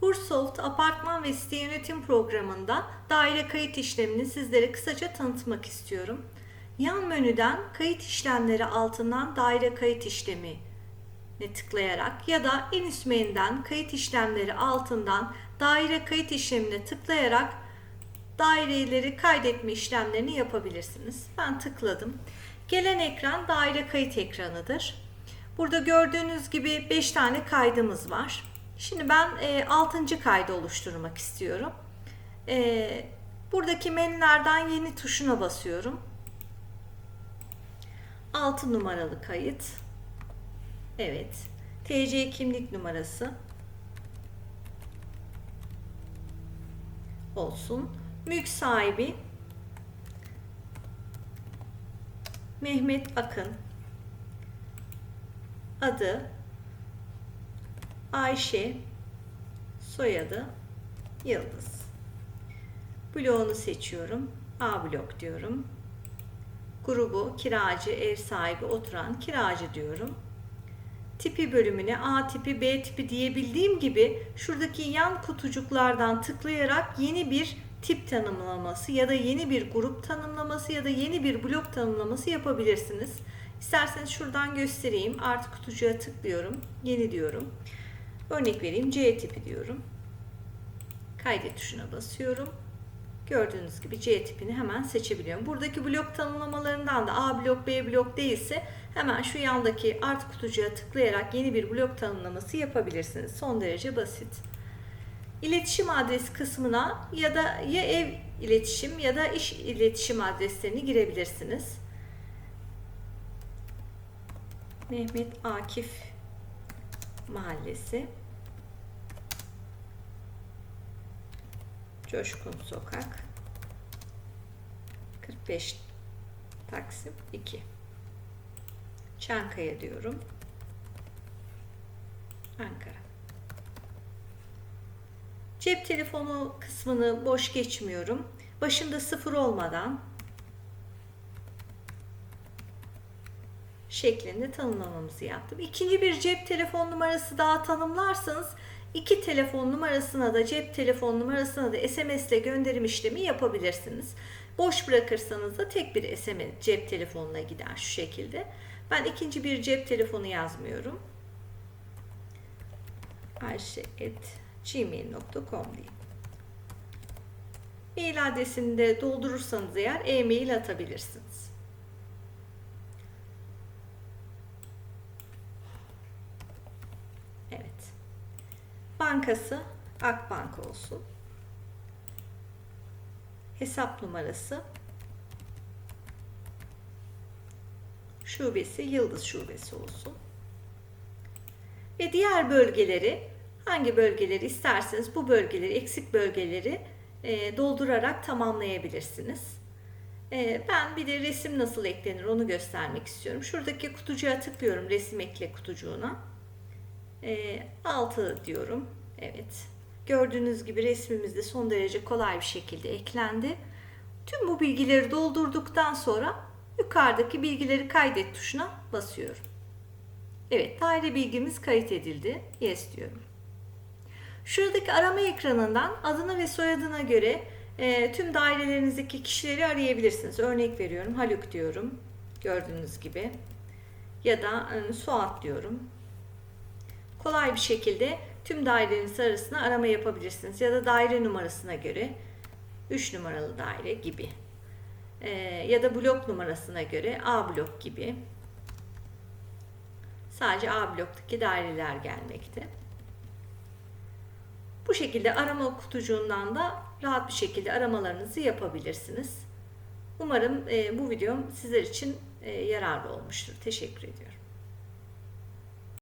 Hursoft Apartman ve Site Yönetim Programı'nda daire kayıt işlemini sizlere kısaca tanıtmak istiyorum. Yan menüden kayıt işlemleri altından daire kayıt işlemi ne tıklayarak ya da en üst menüden kayıt işlemleri altından daire kayıt işlemine tıklayarak daireleri kaydetme işlemlerini yapabilirsiniz. Ben tıkladım. Gelen ekran daire kayıt ekranıdır. Burada gördüğünüz gibi 5 tane kaydımız var. Şimdi ben e, 6. kaydı oluşturmak istiyorum. E, buradaki menülerden yeni tuşuna basıyorum. 6 numaralı kayıt. Evet. TC kimlik numarası olsun. Mülk sahibi Mehmet Akın adı Ayşe soyadı Yıldız bloğunu seçiyorum A blok diyorum grubu kiracı ev sahibi oturan kiracı diyorum tipi bölümüne A tipi B tipi diyebildiğim gibi şuradaki yan kutucuklardan tıklayarak yeni bir tip tanımlaması ya da yeni bir grup tanımlaması ya da yeni bir blok tanımlaması yapabilirsiniz. İsterseniz şuradan göstereyim. Artı kutucuğa tıklıyorum. Yeni diyorum. Örnek vereyim. C tipi diyorum. Kaydet tuşuna basıyorum. Gördüğünüz gibi C tipini hemen seçebiliyorum. Buradaki blok tanımlamalarından da A blok, B blok değilse hemen şu yandaki artı kutucuğa tıklayarak yeni bir blok tanımlaması yapabilirsiniz. Son derece basit. İletişim adresi kısmına ya da ya ev iletişim ya da iş iletişim adreslerini girebilirsiniz. Mehmet Akif Mahallesi Coşkun Sokak 45 Taksim 2 Çankaya diyorum. Ankara. Cep telefonu kısmını boş geçmiyorum. Başında sıfır olmadan şeklinde tanımlamamızı yaptım. İkinci bir cep telefon numarası daha tanımlarsanız iki telefon numarasına da cep telefon numarasına da SMS ile gönderim işlemi yapabilirsiniz. Boş bırakırsanız da tek bir SMS cep telefonuna gider şu şekilde. Ben ikinci bir cep telefonu yazmıyorum. Ayşe et gmail.com diyeyim. Mail adresini de doldurursanız eğer e-mail atabilirsiniz. Evet. Bankası Akbank olsun. Hesap numarası şubesi Yıldız Şubesi olsun. Ve diğer bölgeleri hangi bölgeleri isterseniz bu bölgeleri, eksik bölgeleri e, doldurarak tamamlayabilirsiniz. E, ben bir de resim nasıl eklenir onu göstermek istiyorum. Şuradaki kutucuğa tıklıyorum resim ekle kutucuğuna. E, 6 diyorum. Evet. Gördüğünüz gibi resmimiz de son derece kolay bir şekilde eklendi. Tüm bu bilgileri doldurduktan sonra yukarıdaki bilgileri kaydet tuşuna basıyorum. Evet, daire bilgimiz kayıt edildi. Yes diyorum. Şuradaki arama ekranından adına ve soyadına göre e, tüm dairelerinizdeki kişileri arayabilirsiniz. Örnek veriyorum Haluk diyorum. Gördüğünüz gibi. Ya da e, Suat diyorum. Kolay bir şekilde tüm daireleriniz arasında arama yapabilirsiniz. Ya da daire numarasına göre 3 numaralı daire gibi. E, ya da blok numarasına göre A blok gibi. Sadece A bloktaki daireler gelmekte. Bu şekilde arama kutucuğundan da rahat bir şekilde aramalarınızı yapabilirsiniz. Umarım e, bu videom sizler için e, yararlı olmuştur. Teşekkür ediyorum.